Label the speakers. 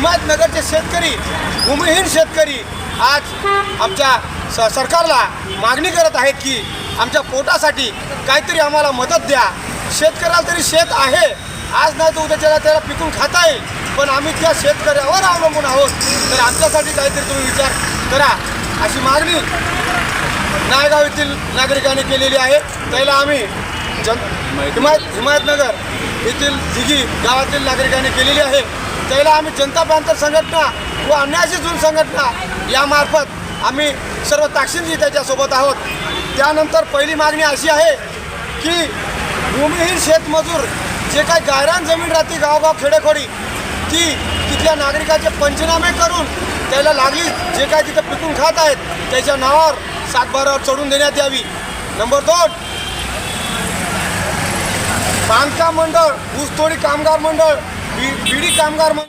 Speaker 1: हिमायतनगरचे शेतकरी भूमिहीन शेतकरी आज आमच्या स सरकारला मागणी करत आहेत की आमच्या पोटासाठी काहीतरी आम्हाला मदत द्या. शेतकऱ्याला तरी शेत आहे. आज नाही तर उद्याच्याला त्याला पिकून खाता येईल. पण आम्ही त्या शेतकऱ्यावर अवलंबून आहोत. तर आमच्यासाठी काहीतरी तुम्ही विचार करा अशी मागणी नायगाव येथील नागरिकांनी केलेली आहे. त्याला आम्ही जन हिमायत हिमायतनगर येथील दिघी गावातील नागरिकांनी केलेली आहे. त्याला आम्ही जनता प्रांतर संघटना व अन्यायशी जुन संघटना यामार्फत आम्ही सर्व ताक्षिणजी त्याच्यासोबत आहोत. त्यानंतर पहिली मागणी अशी आहे की भूमिहीन शेतमजूर जे काही गायरान जमीन राहते गावगाव खेडेखोडी ती तिथल्या नागरिकाचे पंचनामे करून त्याला लागली जे काय तिथं पिकून खात आहेत त्याच्या नावावर सातबारावर चढून देण्यात यावी. नंबर दोन बांधकाम मंडळ ऊसतोडी कामगार मंडळ बिडी कामगार मंडळ